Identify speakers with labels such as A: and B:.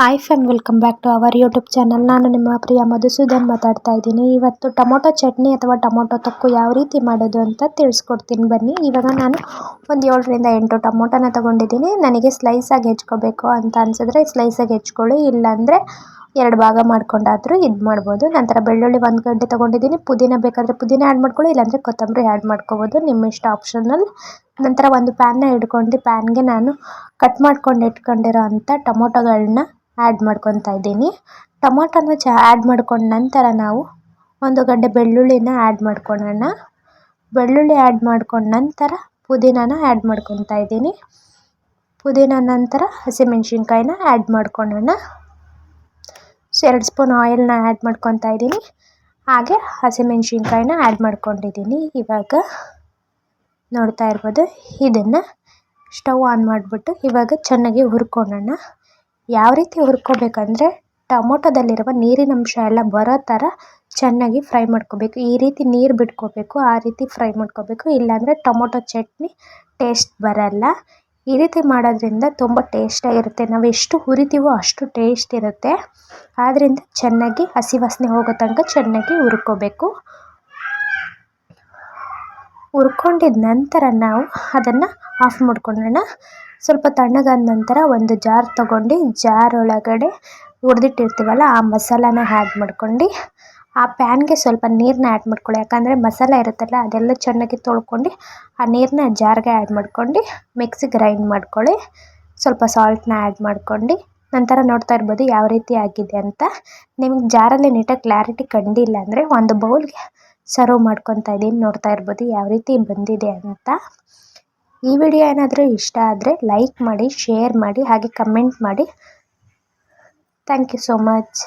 A: Hi friend welcome back to our YouTube channel ನಾನು ನಿಮ್ಮ ಪ್ರಿಯ ಮಧುಸೂದನ್ ಮಾತಾಡ್ತಾ ಇದ್ದೀನಿ. ಇವತ್ತು ಟೊಮೊಟೊ ಚಟ್ನಿ ಅಥವಾ ಟೊಮೊಟೊ ತೊಕ್ಕು ಯಾವ ರೀತಿ ಮಾಡೋದು ಅಂತ ತಿಳಿಸ್ಕೊಡ್ತೀನಿ. ಬನ್ನಿ, ಇವಾಗ ನಾನು ಒಂದು ಏಳರಿಂದ ಎಂಟು ಟೊಮೊಟೊನ ತೊಗೊಂಡಿದ್ದೀನಿ. ನನಗೆ ಸ್ಲೈಸಾಗಿ ಹೆಚ್ಕೋಬೇಕು ಅಂತ ಅನಿಸಿದ್ರೆ ಸ್ಲೈಸಾಗಿ ಹೆಚ್ಕೊಳ್ಳಿ. ಇಲ್ಲಾಂದರೆ ಎರಡು ಭಾಗ ಮಾಡ್ಕೊಂಡಾದ್ರೂ ಇದು ಮಾಡ್ಬೋದು. ನಂತರ ಬೆಳ್ಳುಳ್ಳಿ ಒಂದು ಗಡ್ಡೆ ತೊಗೊಂಡಿದ್ದೀನಿ. ಪುದೀನ ಬೇಕಾದರೆ ಪುದೀನ ಆ್ಯಡ್ ಮಾಡ್ಕೊಳ್ಳಿ, ಇಲ್ಲಾಂದರೆ ಕೊತ್ತಂಬರಿ ಆ್ಯಡ್ ಮಾಡ್ಕೋಬೋದು ನಿಮ್ಮ ಇಷ್ಟ ಆಪ್ಷನಲ್ ನಂತರ ಒಂದು ಪ್ಯಾನ್ನ ಹಿಡ್ಕೊಂಡು ಪ್ಯಾನ್ಗೆ ನಾನು ಕಟ್ ಮಾಡ್ಕೊಂಡು ಇಟ್ಕೊಂಡಿರೋ ಅಂಥ ಟೊಮೊಟೊಗಳನ್ನ ಆ್ಯಡ್ ಮಾಡ್ಕೊತಾ ಇದ್ದೀನಿ. ಟೊಮೊಟೊನ ಚ ಆ್ಯಡ್ ಮಾಡ್ಕೊಂಡ ನಂತರ ನಾವು ಒಂದು ಗಡ್ಡೆ ಬೆಳ್ಳುಳ್ಳಿನ ಆ್ಯಡ್ ಮಾಡ್ಕೊಳ್ಳೋಣ ಬೆಳ್ಳುಳ್ಳಿ ಆ್ಯಡ್ ಮಾಡ್ಕೊಂಡ ನಂತರ ಪುದೀನಾನ ಆ್ಯಡ್ ಮಾಡ್ಕೊತಾ ಇದ್ದೀನಿ. ಪುದೀನ ನಂತರ ಹಸಿಮೆಣ್ಸಿನ್ಕಾಯಿನ ಆ್ಯಡ್ ಮಾಡ್ಕೊಳ್ಳೋಣ ಎರಡು ಸ್ಪೂನ್ ಆಯಿಲ್ನ ಆ್ಯಡ್ ಮಾಡ್ಕೊತಾ ಇದ್ದೀನಿ. ಹಾಗೆ ಹಸಿಮೆಣ್ಸಿನ್ಕಾಯಿನ ಆ್ಯಡ್ ಮಾಡ್ಕೊಂಡಿದ್ದೀನಿ. ಇವಾಗ ನೋಡ್ತಾ ಇರ್ಬೋದು, ಇದನ್ನು ಸ್ಟವ್ ಆನ್ ಮಾಡಿಬಿಟ್ಟು ಇವಾಗ ಚೆನ್ನಾಗಿ ಹುರ್ಕೊಳ್ಳೋಣ. ಯಾವ ರೀತಿ ಹುರ್ಕೋಬೇಕಂದ್ರೆ ಟೊಮೊಟೊದಲ್ಲಿರುವ ನೀರಿನಂಶ ಎಲ್ಲ ಬರೋ ಥರ ಚೆನ್ನಾಗಿ ಫ್ರೈ ಮಾಡ್ಕೋಬೇಕು. ಈ ರೀತಿ ನೀರು ಬಿಟ್ಕೋಬೇಕು, ಆ ರೀತಿ ಫ್ರೈ ಮಾಡ್ಕೋಬೇಕು. ಇಲ್ಲಾಂದರೆ ಟೊಮೊಟೊ ಚಟ್ನಿ ಟೇಸ್ಟ್ ಬರಲ್ಲ. ಈ ರೀತಿ ಮಾಡೋದ್ರಿಂದ ತುಂಬ ಟೇಸ್ಟಾಗಿರುತ್ತೆ ನಾವು ಎಷ್ಟು ಹುರಿತೀವೋ ಅಷ್ಟು ಟೇಸ್ಟ್ ಇರುತ್ತೆ. ಆದ್ದರಿಂದ ಚೆನ್ನಾಗಿ ಹಸಿ ವಾಸನೆ ಹೋಗೋ ತನಕ ಚೆನ್ನಾಗಿ ಹುರ್ಕೋಬೇಕು. ಹುರ್ಕೊಂಡಿದ ನಂತರ ನಾವು ಅದನ್ನು ಆಫ್ ಮಾಡ್ಕೊಳ್ಳೋಣ. ಸ್ವಲ್ಪ ತಣ್ಣಗಾದ ನಂತರ ಒಂದು ಜಾರ್ ತೊಗೊಂಡು ಜಾರ್ ಒಳಗಡೆ ಹುರಿದಿಟ್ಟಿರ್ತೀವಲ್ಲ ಆ ಮಸಾಲಾನ ಹ್ಯಾಡ್ ಮಾಡ್ಕೊಂಡು ಆ ಪ್ಯಾನ್ಗೆ ಸ್ವಲ್ಪ ನೀರನ್ನ ಆ್ಯಡ್ ಮಾಡ್ಕೊಳ್ಳಿ. ಯಾಕಂದರೆ ಮಸಾಲೆ ಇರುತ್ತಲ್ಲ, ಅದೆಲ್ಲ ಚೆನ್ನಾಗಿ ತೊಳ್ಕೊಂಡು ಆ ನೀರನ್ನ ಜಾರ್ಗೆ ಆ್ಯಡ್ ಮಾಡ್ಕೊಂಡು ಮಿಕ್ಸಿ ಗ್ರೈಂಡ್ ಮಾಡ್ಕೊಳ್ಳಿ. ಸ್ವಲ್ಪ ಸಾಲ್ಟನ್ನ ಆ್ಯಡ್ ಮಾಡ್ಕೊಂಡು. ನಂತರ ನೋಡ್ತಾ ಇರ್ಬೋದು ಯಾವ ರೀತಿ ಆಗಿದೆ ಅಂತ. ನಿಮ್ಗೆ ಜಾರಲ್ಲಿ ನೀಟಾಗಿ ಕ್ಲಾರಿಟಿ ಕಂಡಿಲ್ಲ ಅಂದರೆ ಒಂದು ಬೌಲ್ಗೆ ಸರ್ವ್ ಮಾಡ್ಕೊತಾ ಇದ್ದೀನಿ ನೋಡ್ತಾ ಇರ್ಬೋದು ಯಾವ ರೀತಿ ಬಂದಿದೆ ಅಂತ. ಈ ವಿಡಿಯೋ ಏನಾದರೂ ಇಷ್ಟ ಆದರೆ ಲೈಕ್ ಮಾಡಿ ಶೇರ್ ಮಾಡಿ, ಹಾಗೆ ಕಮೆಂಟ್ ಮಾಡಿ. Thank you so much